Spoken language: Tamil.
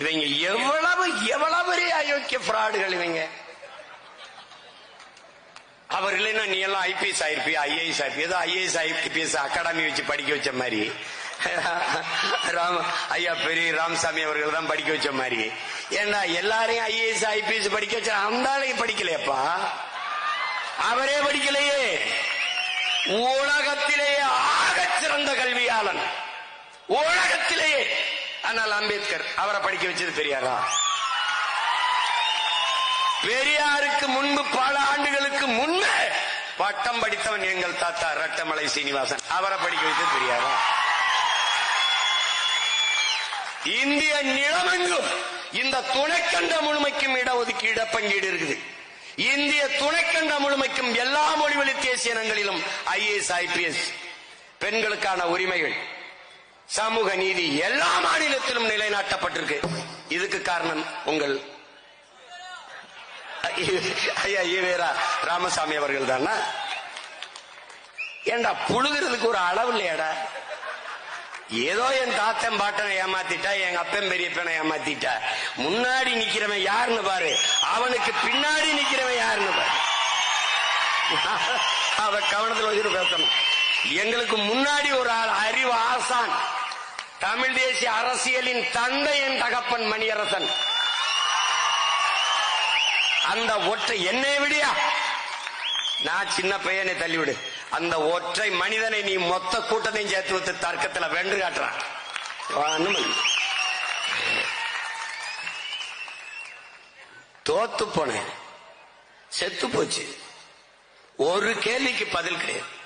இவங்க எவ்வளவு எவ்வளவு அயோக்கிய பிராடுகள் இவங்க. அவர் இல்லைன்னா நீ எல்லாம் ஐபிஎஸ் ஆயிருப்பியா ஐஏஎஸ் ஆயிருப்பி ஏதோ ஐஏஎஸ் ஐபிஎஸ் அகாடமி வச்சு படிக்க வச்ச மாதிரி. ராம ஐயா பெரிய ராமசாமி அவர்கள் தான் படிக்க வச்ச மாதிரி. ஏன்னா எல்லாரையும் ஐஏஎஸ் ஐபிஎஸ் படிக்க வச்ச அந்த ஆளையும் படிக்கலையப்பா? அவரே படிக்கலையே. உலகத்திலேயே ஆக சிறந்த கல்வியாளன். உலகத்தில் ஆனால் அம்பேத்கர். அவரை படிக்க வச்சது பெரியாரா? பெரியாருக்கு முன்பு பல ஆண்டுகளுக்கு முன்னே பட்டம் படித்தவன் எங்கள் தாத்தா ரட்டமலை சீனிவாசன். அவரை படிக்க வைத்தது பெரியாரா? இந்திய நிலமெங்கும் இந்த துணைக்கண்ட முழுமைக்கும் இடஒதுக்கீடு பங்கீடு இருக்குது. இந்திய துணைக்கண்ட முழுமைக்கும் எல்லா மொழிவழி தேசிய இனங்களிலும் ஐஏஎஸ் ஐபிஎஸ் பெண்களுக்கான உரிமைகள் சமூக நீதி எல்லா மாநிலத்திலும் நிலைநாட்டப்பட்டிருக்கு. இதுக்கு காரணம் உங்கள் ஐயா ஈவேரா ராமசாமி அவர்கள் தானா? ஏண்டா புழுகிறதுக்கு ஒரு அளவு இல்லையாடா? ஏதோ என் தாத்தன் பாட்டனை ஏமாத்திட்டா எங்க அப்பன் பெரியப்பனை ஏமாத்திட்டா. முன்னாடி நிக்கிறவன் யாருன்னு பாரு. அவனுக்கு பின்னாடி நிக்கிறவன் யாருன்னு பாரு. அவ கவனத்தில் வச்சுட்டு பேசணும். எங்களுக்கு முன்னாடி ஒரு ஆள் அறிவு ஆசான். தமிழ் தேசிய அரசியலின் தந்தை என் தகப்பன் மணியரசன். அந்த ஒற்றை என்னை விடியா? நான் சின்ன பையனை தள்ளிவிடு. அந்த ஒற்றை மனிதனை நீ மொத்த கூட்டத்தையும் சேர்த்து வைத்து தர்க்கத்துல வென்று காட்டுறான் தோத்து போனேன். செத்து போச்சு. ஒரு கேள்விக்கு பதில் கிடையாது.